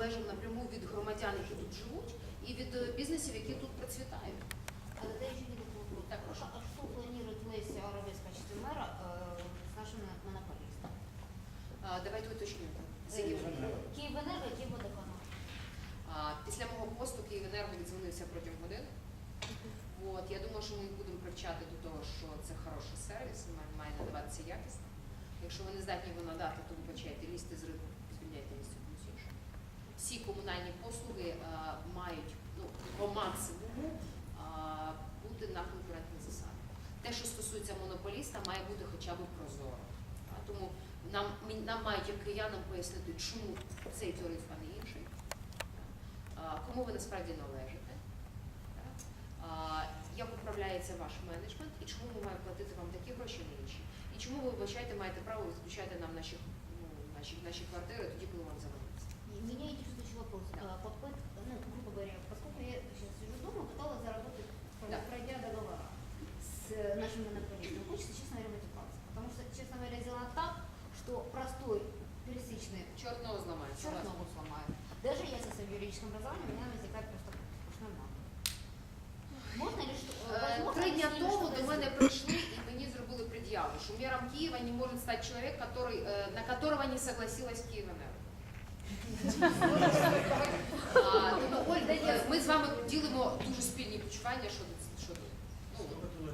залежимо напряму від громадян, які тут живуть, і від е, бізнесів, які тут процвітають. А тогда еще не вопрос. Так, прошу. А что планирует Леся Оровец в качестве мэра э, с нашим монополистом? А, Давайте уточнимо. З яким Киевэнерго, Киевводоканал. А, Після мого посту Київенерго відзвонився протягом години. От, я думаю, що ми їх будемо привчати до того, що це хороший сервіс, він має- має надаватися якісно. Якщо ви не здатні його надати, то вибачайте, лізьте з ринку, всі комунальні послуги мають ну, по максимуму бути на конкурентних засадах. Те, що стосується монополіста, має бути хоча б прозоро. Тому нам, нам мають як киянам пояснити, чому цей тариф, а не інший кому ви насправді належите, як управляється ваш менеджмент і чому ми маємо платити вам такі гроші, а не інші. І чому ви вибачаєте, маєте право відключати нам наші, ну, наші, наші квартири тоді, коли вам заманеться. И Меня интересует еще вопрос. Да. А, Попытка, ну, грубо говоря, поскольку я сейчас сижу дома, пыталась заработать, Да. пройдя договора с э, нашим монополистом. Хочется, честно говоря, матюкаться. Потому что, честно говоря, сделано так, что простой, пересечный Чорт ногу зламається. черт ладно. ногу сломаю. Даже я со своим юридическим образованием, у меня возникает просто сплошной мат. Можно ли что? Е, возможно Три ли дня с ними тому что-то до мене сделать? прийшли і мені зробили пред'яву, що мером Києва не може стати чоловік, который, е, на которого не согласилась Київенерго. Ми з вами ділимо дуже спільні почування щодо щодо. Ну.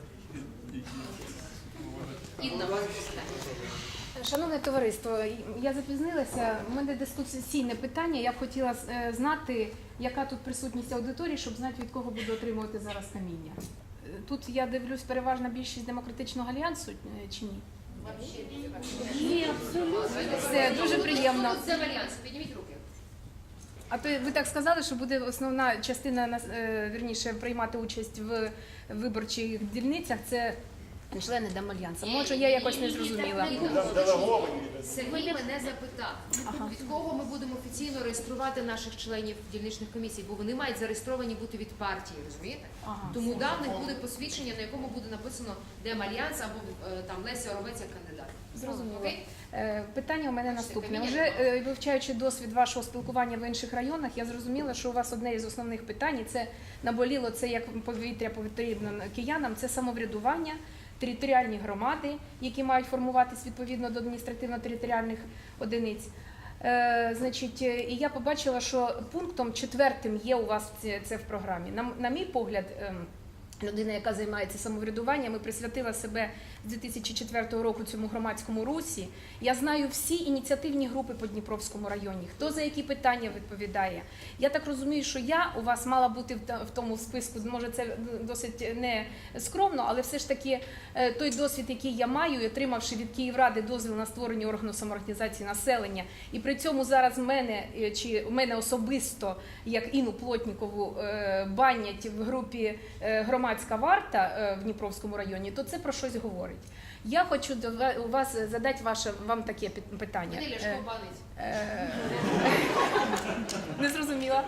Шановне товариство, я запізнилася. У мене дискусійне питання. Я б хотіла е, знати, яка тут присутність аудиторії, щоб знати, від кого буду отримувати зараз каміння. Е, Тут я дивлюсь переважна більшість демократичного альянсу е, чи ні? Ні, абсолютно. Все дуже приємно. Це варіант, підніміть руки. А то ви так сказали, що буде основна частина нас- е, приймати участь в виборчих дільницях. Це члени Демальянсу. Може, я якось не зрозуміла. Сергій мене запитав, від кого ми будемо офіційно реєструвати наших членів дільничних комісій, бо вони мають зареєстровані бути від партії, розумієте? Тому да, в них буде посвідчення, на якому буде написано Демальянс або е, там Леся Оровець як кандидат. Зрозуміло. Е, Питання у мене наступне. Вже е, вивчаючи досвід вашого спілкування в інших районах, я зрозуміла, що у вас одне із основних питань, і це наболіло це як повітря потрібно киянам, це самоврядування, територіальні громади, які мають формуватись відповідно до адміністративно-територіальних одиниць. Е, значить, і я побачила, що пунктом четвертим є у вас це, в програмі. На, на мій погляд, ем, людина, яка займається самоврядуванням присвятила себе з 2004 року цьому громадському русі. Я знаю всі ініціативні групи по Дніпровському районі, хто за які питання відповідає. Я так розумію, що я у вас мала бути в тому списку. Може, це досить не скромно, але все ж таки е, той досвід, який я маю, отримавши від Київради дозвіл на створення органу самоорганізації населення, і при цьому зараз мене е, чи мене особисто, як Інну Плотнікову, е, банять в групі громадська варта в Дніпровському районі, то це про щось говорить. Я хочу до у вас задати ваше вам таке питання. Ляшко банить. е, Не зрозуміла.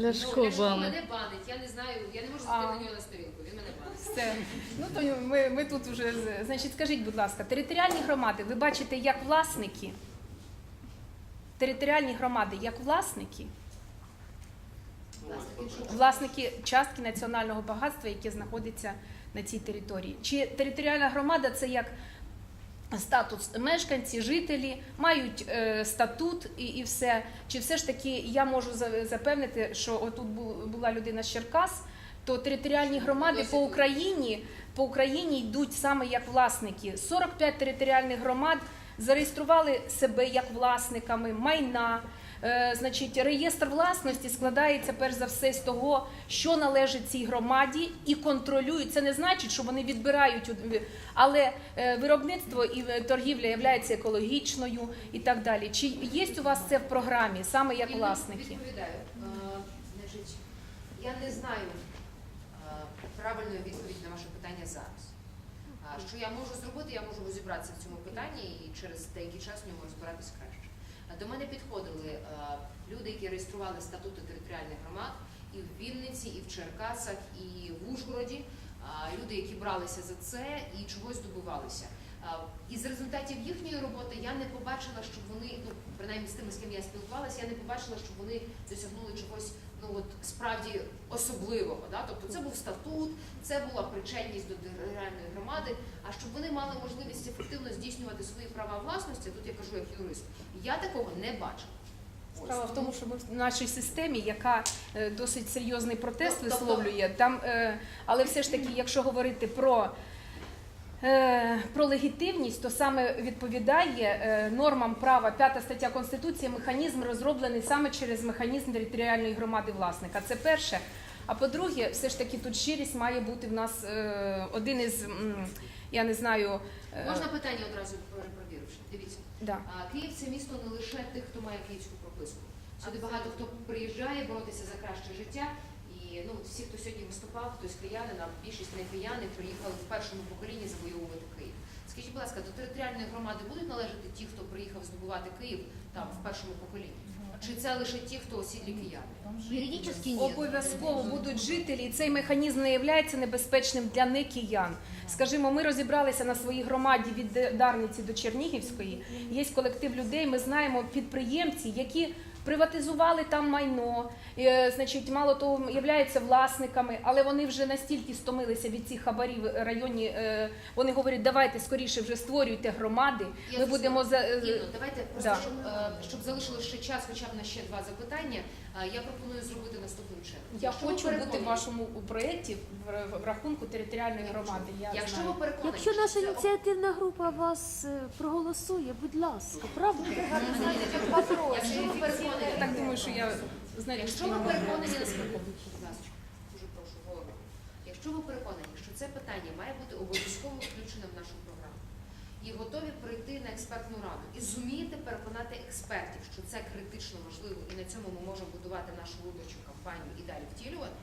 Ляшко Ну, банить. мене банить. Я не знаю, я не можу зайти на нього на сторінку. Він мене банить. Все. Ну то ми, ми тут вже з- значить, скажіть, будь ласка, територіальні громади ви бачите як власники? Територіальні громади як власники, власники частки національного багатства, яке знаходиться на цій території. Чи територіальна громада це як статус мешканці, жителі, мають е, статут і, і все. Чи все ж таки я можу запевнити, що отут бу- була людина з Черкас, то територіальні громади по Україні, по Україні йдуть саме як власники. 45 територіальних громад зареєстрували себе як власниками майна. Е, Значить, реєстр власності складається перш за все з того, що належить цій громаді, і контролюють. Це не значить, що вони відбирають, але е, виробництво і е, торгівля є екологічною і так далі. Чи є у вас це в програмі саме як власники? Відповідаю. Значить, я не знаю правильної відповіді на ваше питання зараз. Що я можу зробити, я можу розібратися в цьому питанні і через деякий час в ньому розбиратись краще. А До мене підходили е, люди, які реєстрували статути територіальних громад і в Вінниці, і в Черкасах, і в Ужгороді. Люди, які бралися за це і чогось добивалися. Із результатів їхньої роботи я не побачила, щоб вони, ну принаймні з тими, з ким я спілкувалася, я не побачила, щоб вони досягнули чогось ну от справді особливого. Да? Тобто це був статут, це була причетність до територіальної громади. А щоб вони мали можливість ефективно здійснювати свої права власності, тут я кажу як юрист, я такого не. Ось. Справа в тому, що ми в нашій системі, яка е, досить серйозний протест Ну, тобто- висловлює, там, е, але все ж таки, якщо говорити про, е, про легітимність, то саме відповідає нормам права 5 стаття Конституції, механізм розроблений саме через механізм територіальної громади власника. Це перше. А по-друге, все ж таки тут щирість має бути в нас е, один із, м, я не знаю, е, Можна питання одразу перепровіривши? Дивіться. да. А, Київ це місто не лише тих, хто має київську прописку. Сюди багато хто приїжджає боротися за краще життя. І ну всі, хто сьогодні виступав, хтось киянин, а більшість не кияни, приїхали в першому поколінні завоювати Київ. Скажіть, будь ласка, до територіальної громади будуть належати ті, хто приїхав здобувати Київ там в першому поколінні? Чи це лише ті, хто осідлі кияни? Юридически нет. Обов'язково будуть жителі, і цей механізм не є небезпечним для не киян. Скажімо, ми розібралися на своїй громаді від Дарниці до Чернігівської. Є колектив людей. Ми знаємо підприємці, які приватизували там майно, е, значить, мало того, являються власниками, але вони вже настільки стомилися від цих хабарів районі. е, Вони говорять, давайте скоріше вже створюйте громади. Я Ми будемо за Ні, ну, давайте просто да. щоб, е, щоб залишилося ще час, хоча б на ще два запитання. Я пропоную зробити наступним чином. Я Якщо хочу бути в вашому проєкті в рахунку територіальної громади. Я Якщо знаю. ви переконані, Якщо наша ініціативна група вас е, проголосує, будь ласка, правда? Якщо ви переконані, Я так думаю, що я знаю. якщо ви переконані дуже прошу голову. Якщо ви переконані, що це питання має бути обов'язково включеним в нашу програму, і готові прийти на експертну раду, і зумієте переконати експертів, що це критично важливо, і на цьому ми можемо будувати нашу виборчу кампанію і далі втілювати,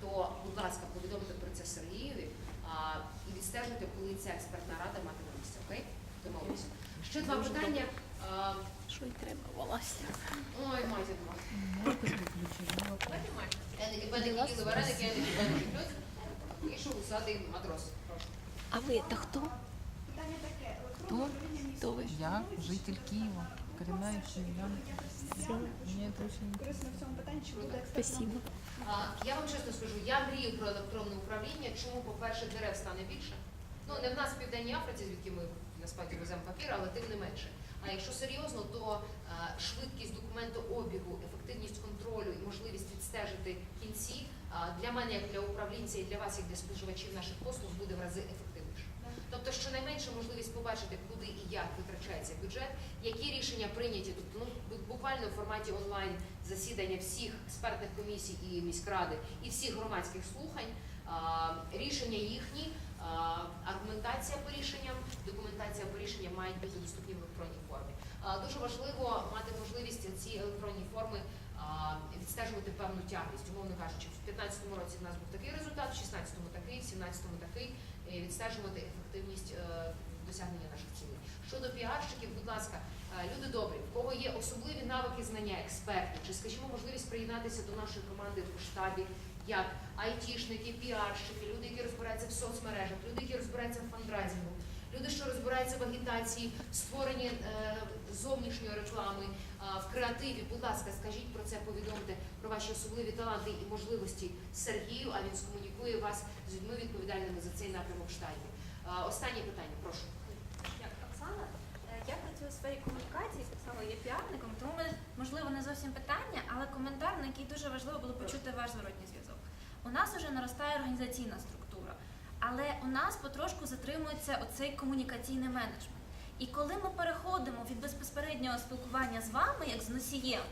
то, будь ласка, повідомте про це Сергієві а, і відстежуйте, коли ця експертна рада матиме місце. Окей? Домовилися. Ще два питання. А, Що й треба, Володя? Ой, матір два. Еники, пеники, їли вареники, еники, пеники, плюс. Вийшов усатий матрос. Прошу. А ви та хто? Кто? Хто ви? Я житель Киева, коренная киевлянка. Мне это очень Спасибо. А, Я вам чесно скажу, я мрію про електронне управління. Чому, по-перше, дерев стане більше? Ну, не в нас в Південній Африці, звідки ми насправді веземо папір, але тим не менше. А якщо серйозно, то швидкість документообігу, ефективність контролю і можливість відстежити кінці для мене, як для управлінця, і для вас, як для споживачів наших послуг, буде в рази ефективніше. Тобто, щонайменше можливість побачити, куди і як витрачається бюджет, які рішення прийняті, тобто ну буквально в форматі онлайн засідання всіх експертних комісій і міськради і всіх громадських слухань, рішення їхні, аргументація по рішенням, документація по рішенням мають бути доступні в електронній формі. Дуже важливо мати можливість ці електронні форми відстежувати певну тягність. Умовно кажучи, в 2015 році в нас був такий результат, в 2016 такий, в 2017 такий, відстежувати ефективність е, досягнення наших цілей. Щодо піарщиків, будь ласка, е, люди добрі, в кого є особливі навики знання, експерти, чи скажімо, можливість приєднатися до нашої команди в штабі, як айтішники, піарщики, люди, які розбираються в соцмережах, люди, які розбираються в фандрайзингу, люди, що розбираються в агітації, створенні е, зовнішньої реклами, е, в креативі. Будь ласка, скажіть про це, повідомте про ваші особливі таланти і можливості Сергію, а він скомунікує вас з людьми відповідальними за цей напрямок в штаті. Е, Останнє питання, прошу. Як Оксана, я працюю у сфері комунікації, так є піарником, тому можливо не зовсім питання, але коментар, на який дуже важливо було почути ваш зворотній зв'язок. У нас вже наростає організаційна структура, але у нас потрошку затримується оцей комунікаційний менеджмент. І коли ми переходимо від безпосереднього спілкування з вами, як з носієм,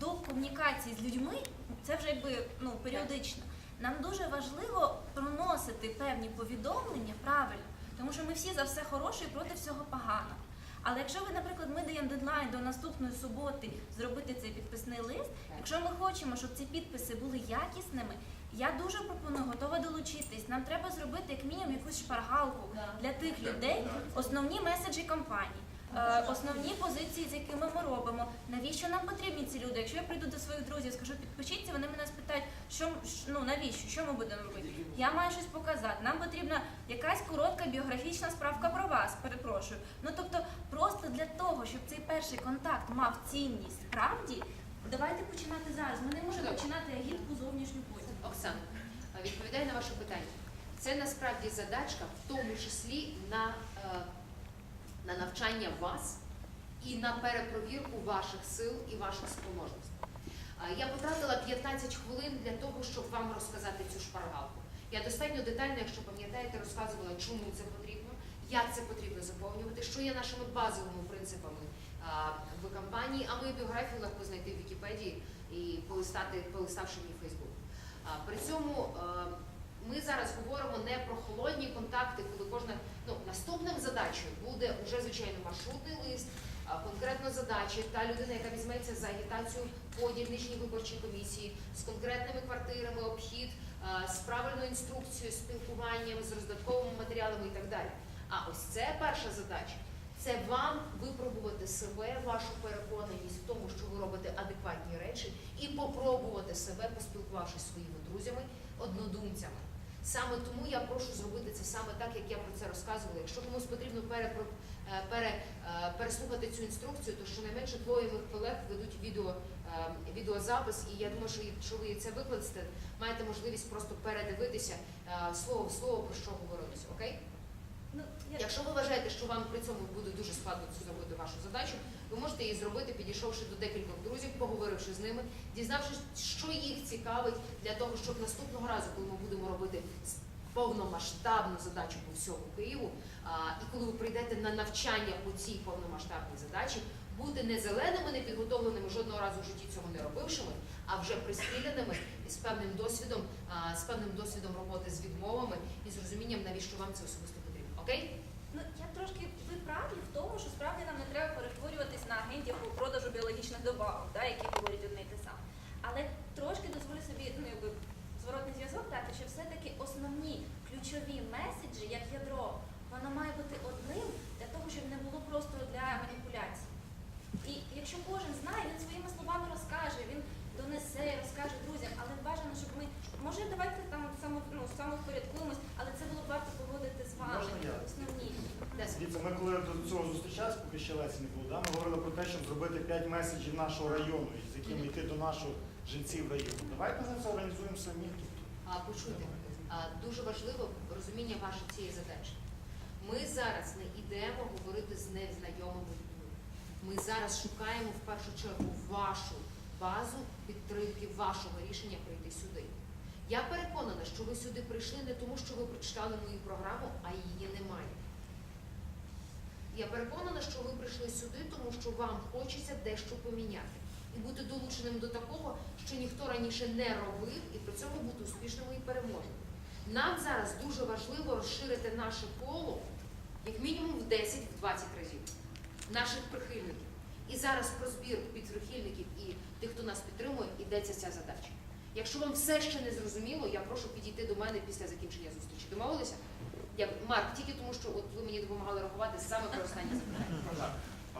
до комунікації з людьми, це вже якби ну періодично. Нам дуже важливо проносити певні повідомлення правильно, тому що ми всі за все хороше і проти всього поганого. Але якщо ви, наприклад, ми даємо дедлайн до наступної суботи зробити цей підписний лист, якщо ми хочемо, щоб ці підписи були якісними, я дуже пропоную, готова долучитись. Нам треба зробити як мінімум якусь шпаргалку для тих людей, основні меседжі компанії. е, основні позиції, з якими ми робимо. Навіщо нам потрібні ці люди? Якщо я прийду до своїх друзів, скажу підпишіться, вони мене спитають, що ну навіщо, що ми будемо робити? Я маю щось показати. Нам потрібна якась коротка біографічна справка про вас. Перепрошую. Ну тобто, просто для того, щоб цей перший контакт мав цінність справді. Давайте починати зараз. Ми не можемо починати агітку зовнішню потім. Оксана, а відповідаю на ваше питання. Це насправді задачка, в тому числі на, е, на навчання вас і на перепровірку ваших сил і ваших спроможностей. Я потратила 15 хвилин для того, щоб вам розказати цю шпаргалку. Я достатньо детально, якщо пам'ятаєте, розказувала, чому це потрібно, як це потрібно заповнювати, що є нашими базовими принципами в кампанії, а мою біографію легко знайти в Вікіпедії і полистати, полиставши мій Фейсбук. При цьому е, ми зараз говоримо не про холодні контакти, коли кожна ну наступним задачею буде вже звичайно маршрутний лист, конкретно задачі. Та людина, яка візьметься за агітацію по дільничній виборчій комісії з конкретними квартирами, обхід, з правильною інструкцією, спілкуванням, з роздатковими матеріалами і так далі. А ось це перша задача. Це вам випробувати себе, вашу переконаність в тому, що ви робите адекватні речі, і попробувати себе, поспілкувавшись зі своїми друзями, однодумцями. Саме тому я прошу зробити це саме так, як я про це розказувала. Якщо комусь потрібно перепро, е, пере, е, переслухати цю інструкцію, то щонайменше двоє моїх колег ведуть відео, е, відеозапис, і я думаю, що якщо ви це викладете, маєте можливість просто передивитися слово в слово, про що говорилося. Окей? Ну. Якщо ви вважаєте, що вам при цьому буде дуже складно зробити вашу задачу, ви можете її зробити, підійшовши до декількох друзів, поговоривши з ними, дізнавшись, що їх цікавить для того, щоб наступного разу, коли ми будемо робити повномасштабну задачу по всьому Києву, і коли ви прийдете на навчання по цій повномасштабній задачі, бути не зеленими, не підготовленими жодного разу в житті цього не робившими, а вже пристріляними і з з певним досвідом роботи з відмовами і з розумінням, навіщо вам це особисто. Окей? Ну, я трошки ви праві в тому, що справді нам не треба перетворюватись на агентів по продажу біологічних добавок, да, які говорять одне й те саме. Але трошки дозволю собі ну, якби, зворотний зв'язок дати, що все-таки основні ключові меседжі, як ядро, воно має бути одним для того, щоб не було просто для маніпуляцій. І якщо кожен знає, він своїми словами розкаже, він донесе, розкаже друзям, але бажано, щоб ми, може, давайте там само, ну, самовпорядкуємось, але це було б варто погодити з вами. Можна я? Основні. Десять. Дивіться, ми коли до цього зустрічалися, поки ще Лесі не було, да, ми говорили про те, щоб зробити 5 меседжів нашого району, з якими йти до наших жильців району. Давайте ми це організуємо самі. А, почуйте, а, дуже важливо розуміння вашої цієї задачі. Ми зараз не йдемо говорити з незнайомими людьми. Ми зараз шукаємо в першу чергу вашу базу підтримки вашого рішення прийти сюди. Я переконана, що ви сюди прийшли не тому, що ви прочитали мою програму, а її немає. Я переконана, що ви прийшли сюди, тому що вам хочеться дещо поміняти і бути долученим до такого, що ніхто раніше не робив, і при цьому бути успішними і переможними. Нам зараз дуже важливо розширити наше коло як мінімум в 10-20 разів наших прихильників. І зараз про збір під прихильників і тих, хто нас підтримує, йдеться ця задача. Якщо вам все ще не зрозуміло, я прошу підійти до мене після закінчення зустрічі. Домовилися? Дякую. Марк, тільки тому, що от ви мені допомагали рахувати саме про останнє запитання. Да.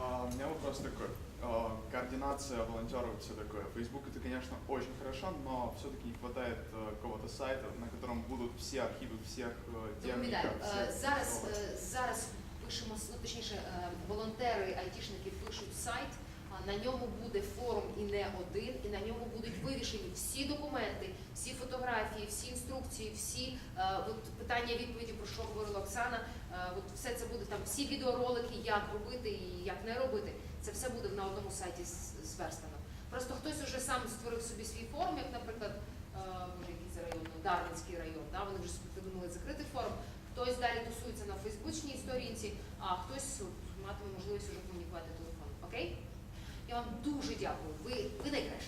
А, У меня вопрос такой. А, Координация волонтеров и все такое. Facebook это, конечно, очень хорошо, но все-таки не хватает э, какого-то сайта, на котором будут все архивы всех э, Доповідаю. темников. Е, всех Зараз, областей. е, зараз пишемо, ну, точніше, е, волонтери, айтішники пишуть сайт, а на ньому буде форум і не один, і на ньому будуть вивішені всі документи, всі фотографії, всі інструкції, всі е, от питання відповіді, про що говорила Оксана. Е, От все це буде там, всі відеоролики, як робити і як не робити. Це все буде на одному сайті зверстано. Просто хтось уже сам створив собі свій форум, як, наприклад, е, який район, ну, Дарвинський район, да? вони вже придумали закритий форум. Хтось далі тусується на фейсбучній сторінці, а хтось матиме можливість уже комунікувати телефоном. Окей? Я вам дуже дякую. Ви, ви найкраще.